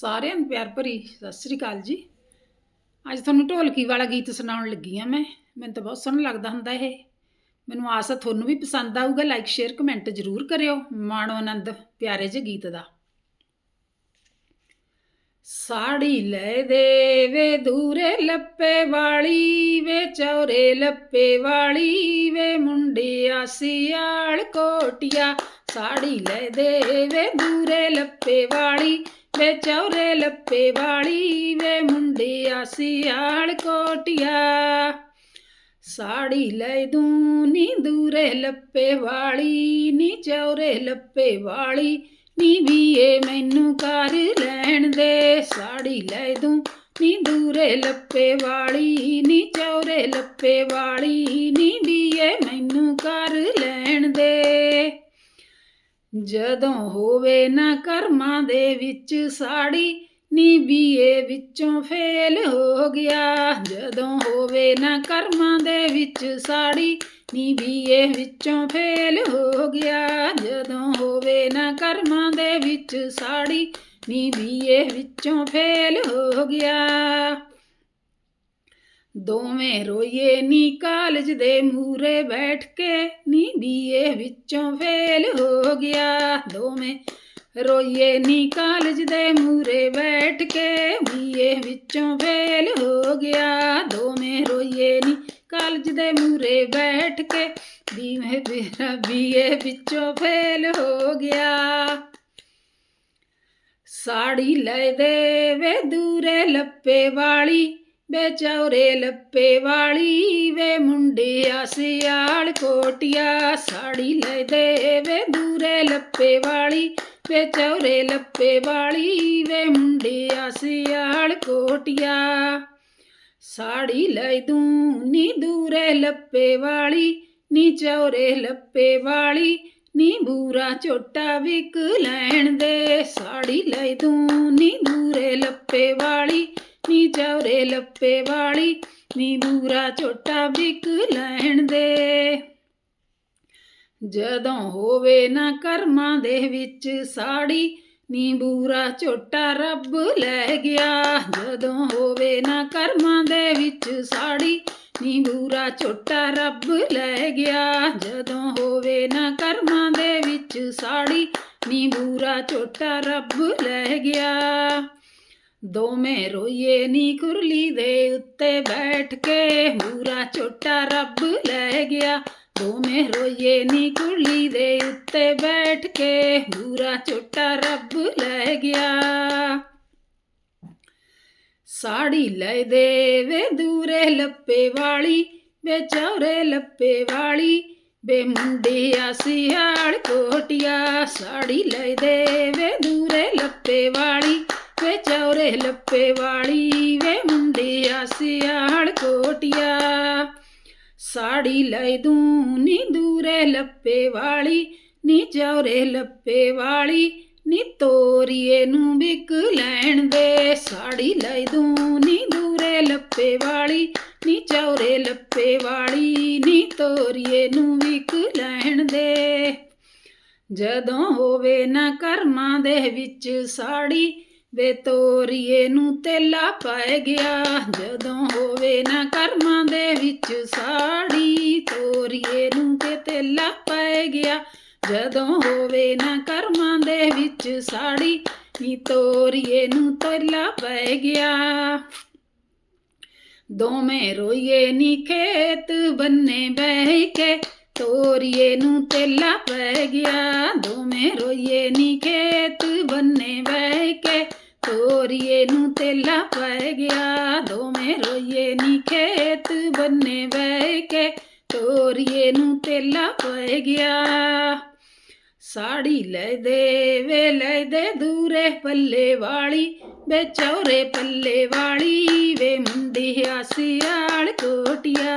ਸਾਰਿਆਂ ਨੂੰ ਪਿਆਰ ਭਰੀ ਸਤਿ ਸ੍ਰੀ ਅਕਾਲ ਜੀ। ਅੱਜ ਤੁਹਾਨੂੰ ਢੋਲਕੀ ਵਾਲਾ ਗੀਤ ਸੁਣਾਉਣ ਲੱਗੀ ਆ ਮੈਂ। ਮੈਨੂੰ ਤਾਂ ਬਹੁਤ ਸੋਹਣਾ ਲੱਗਦਾ ਹੁੰਦਾ ਇਹ। ਮੈਨੂੰ ਆਸ ਹੈ ਤੁਹਾਨੂੰ ਵੀ ਪਸੰਦ ਆਊਗਾ। ਲਾਈਕ ਸ਼ੇਅਰ ਕਮੈਂਟ ਜ਼ਰੂਰ ਕਰਿਓ। ਮਾਣੋ ਆਨੰਦ, ਪਿਆਰੇ ਜਿਹੇ ਗੀਤ ਦਾ। ਸਾੜੀ ਲੈ ਦੇ ਵੇ ਦੂਰੇ ਲੱਪੇ ਵਾਲੀ ਵੇ ਚੌਰੇ ਲੱਪੇ ਵਾਲੀ ਵੇ ਮੁੰਡਿਆ ਸਿਆਲ ਕੋਟਿਆ। ਸਾੜੀ ਲੈ ਦੇ ਵੇ ਦੂਰੇ ਲੱਪੇ ਵਾਲੀ ਵੇ ਚੌਰੇ ਲੱਪੇ ਵਾਲੀ ਵੇ ਮੁੰਡਿਆ ਸਿਆਲ ਕੋਟਿਆ। ਸਾੜੀ ਲੈ ਦੂੰ ਨੀ ਦੂਰੇ ਲੱਪੇ ਵਾਲੀ ਨੀ ਚੌਰੇ ਲੱਪੇ ਵਾਲੀ ਨੀ ਵੀਏ, ਮੈਨੂੰ ਕਰ ਲੈਣ ਦੇ। ਸਾੜੀ ਲੈ ਦੂੰ, ਨੀ ਦੂਰੇ ਲੱਪੇ ਵਾਲੀ, ਨੀ ਚੌਰੇ ਲੱਪੇ ਵਾਲੀ, ਨੀ ਵੀਏ, ਮੈਨੂੰ ਕਰ ਲੈਣ ਦੇ। ਜਦੋਂ ਹੋਵੇ ਨਾ ਕਰਮਾਂ ਦੇ ਵਿੱਚ ਸਾੜੀ ਨੀ ਬੀਏ ਵਿੱਚੋਂ ਫੇਲ ਹੋ ਗਿਆ। ਜਦੋਂ ਹੋਵੇ ਨਾ ਕਰਮਾਂ ਦੇ ਵਿੱਚ ਸਾੜੀ ਨੀ ਬੀਏ ਵਿੱਚੋਂ ਫੇਲ ਹੋ ਗਿਆ। ਜਦੋਂ ਹੋਵੇ ਨਾ ਕਰਮਾਂ ਦੇ ਵਿੱਚ ਸਾੜੀ ਨੀ ਬੀਏ ਵਿੱਚੋਂ ਫੇਲ ਹੋ ਗਿਆ। ਦੋਵੇਂ ਰੋਈਏ ਨੀ ਕਾਲਜ ਦੇ ਮੂਰੇ ਬੈਠ ਕੇ ਨੀ ਬੀਏ ਵਿੱਚੋਂ ਫੇਲ ਹੋ ਗਿਆ। ਦੋਵੇਂ ਰੋਈਏ ਨੀ ਕਾਲਜ ਦੇ ਮੂਰੇ ਬੈਠ ਕੇ। ਵੀਏ ਵਿੱਚੋਂ ਫੇਲ ਹੋ ਗਿਆ। ਦੋਵੇਂ ਰੋਈਏ ਨੀ ਕਾਲਜ ਦੇ ਮੂਰੇ ਬੈਠ ਕੇ। ਬੀਵੇਂ ਬੀਰਾ ਬੀਏ ਵਿੱਚੋਂ ਫੇਲ ਹੋ ਗਿਆ। ਸਾੜੀ ਲੈ ਦੇ ਵੇ ਦੂਰੇ ਲੱਪੇ ਵਾਲੀ। ਵੇ ਲੱਪੇ ਵਾਲੀ ਵੇ ਮੁੰਡਿਆ ਸਿਆਲ ਕੋਟਿਆ। ਸਾੜੀ ਲੈ ਦੇ ਵੇ ਦੂਰੇ ਲੱਪੇ ਵਾਲੀ। ਵੇ ਚੌਰੇ ਲੱਪੇ ਵਾਲੀ ਵੇ ਮੁੰਡਿਆ ਸਿਆਲ ਕੋਟਿਆ। ਸਾੜੀ ਲੈ ਦੂੰ ਨੀ ਦੂਰੇ ਲੱਪੇ ਵਾਲੀ, ਨੀ ਚੌਰੇ ਲੱਪੇ ਵਾਲੀ, ਨੀ ਬੂਰਾ ਝੋਟਾ ਵਿਕ ਲੈਣ ਦੇ। ਸਾੜੀ ਲੈ ਦੂੰ ਨੀ ਦੂਰੇ ਲੱਪੇ ਵਾਲੀ, ਨੀ ਚੌਰੇ ਲੱਪੇ ਵਾਲੀ, ਨੀ ਬੂਰਾ ਝੋਟਾ ਵਿਕ ਲੈਣ ਦੇ। ਜਦੋਂ ਹੋਵੇ ਨਾ ਕਰਮਾਂ ਦੇ ਵਿੱਚ ਸਾੜੀ ਨੀ ਬੂਰਾ ਝੋਟਾ ਰੱਬ ਲੈ ਗਿਆ। ਜਦੋਂ ਹੋਵੇ ਨਾ ਕਰਮਾਂ ਦੇ ਵਿੱਚ ਸਾੜੀ ਨੀ ਬੂਰਾ ਝੋਟਾ ਰੱਬ ਲੈ ਗਿਆ। ਜਦੋਂ ਹੋਵੇ ਨਾ ਕਰਮਾਂ ਦੇ ਵਿੱਚ ਸਾੜੀ ਨੀ ਬੂਰਾ ਝੋਟਾ ਰੱਬ ਲੈ ਗਿਆ। ਦੋਵੇਂ ਰੋਈਏ ਨੀ ਕੁਰਲੀ ਦੇ ਉੱਤੇ ਬੈਠ ਕੇ ਬੂਰਾ ਝੋਟਾ ਰੱਬ ਲੈ ਗਿਆ। ਦੋਵੇਂ ਰੋਈਏ ਨੀ ਕੁਰਲੀ ਦੇ ਉੱਤੇ ਬੈਠ ਕੇ, ਬੂਰਾ ਝੋਟਾ ਰੱਬ ਲੈ ਗਿਆ। ਸਾੜੀ ਲੈ ਦੇ ਵੇ ਦੂਰੇ ਲੱਪੇ ਵਾਲੀ, ਵੇ ਚੌਰੇ ਲੱਪੇ ਵਾਲੀ, ਵੇ ਮੁੰਡਿਆ ਸਿਆਲ ਕੋਟਿਆ। ਸਾੜੀ ਲੈ ਦੇ ਵੇ ਦੂਰੇ ਲੱਪੇ ਵਾਲੀ, ਵੇ ਚੌਰੇ ਲੱਪੇ ਵਾਲੀ, ਵੇ ਮੁੰਡਿਆ ਸਿਆਲ ਕੋਟਿਆ। ਸਾੜੀ ਲੈ ਦੂੰ ਨੀ ਦੂਰੇ ਲੱਪੇ ਵਾਲੀ, ਨੀ ਚੌਰੇ ਲੱਪੇ ਵਾਲੀ, ਨੀ ਤੋਰੀਏ ਨੂੰ ਵਿਕ ਲੈਣ ਦੇ। ਸਾੜੀ ਲੈ ਦੂੰ ਨੀ ਦੂਰੇ ਲੱਪੇ ਵਾਲੀ, ਨੀ ਚੌਰੇ ਲੱਪੇ ਵਾਲੀ, ਨੀ ਤੋਰੀਏ ਨੂੰ ਵਿਕ ਲੈਣ ਦੇ। ਜਦੋਂ ਹੋਵੇ ਨਾ ਕਰਮਾਂ ਦੇ ਵਿੱਚ ਸਾੜੀ ਵੇ ਤੋਰੀਏ ਨੂੰ ਤੇਲਾ ਪੈ ਗਿਆ, ਜਦੋਂ ਹੋਵੇ ਨਾ ਕਰਮਾਂ ਦੇ ਵਿੱਚ ਸਾੜੀ, ਤੋਰੀਏ ਨੂੰ ਤੇ ਤੇਲਾ ਪੈ ਗਿਆ, ਜਦੋਂ ਹੋਵੇ ਨਾ ਕਰਮਾਂ ਦੇ ਵਿੱਚ ਸਾੜੀ, ਨੀ ਤੋਰੀਏ ਨੂੰ ਤੇਲਾ ਪੈ ਗਿਆ। ਦੋਵੇਂ ਰੋਈਏ ਨੀ ਖੇਤ, ਬੰਨੇ ਬਹਿ ਕੇ, ਤੋਰੀਏ ਨੂੰ ਤੇਲਾ ਪੈ ਗਿਆ, ਦੋਵੇਂ ਰੋਈਏ ਨੀ ਖੇਤ, ਬੰਨੇ ਬਹਿ ਕੇ ਤੋਰੀਏ ਨੂੰ ਤੇਲਾ ਪੈ ਗਿਆ, ਦੋਵੇਂ ਰੋਈਏ ਨੀ ਖੇਤ ਬੰਨੇ ਬਹਿ ਕੇ, ਤੋਰੀਏ ਨੂੰ ਤੇਲਾ ਪੈ ਗਿਆ। ਸਾੜੀ ਲੈ ਦੇ ਵੇ ਲੈ ਦੇ ਦੂਰੇ ਪੱਲੇ ਵਾਲੀ, ਵੇ ਚੌਰੇ ਪੱਲੇ ਵਾਲੀ, ਵੇ ਮੁੰਡਿਆ ਸਿਆਲ ਕੋਟਿਆ।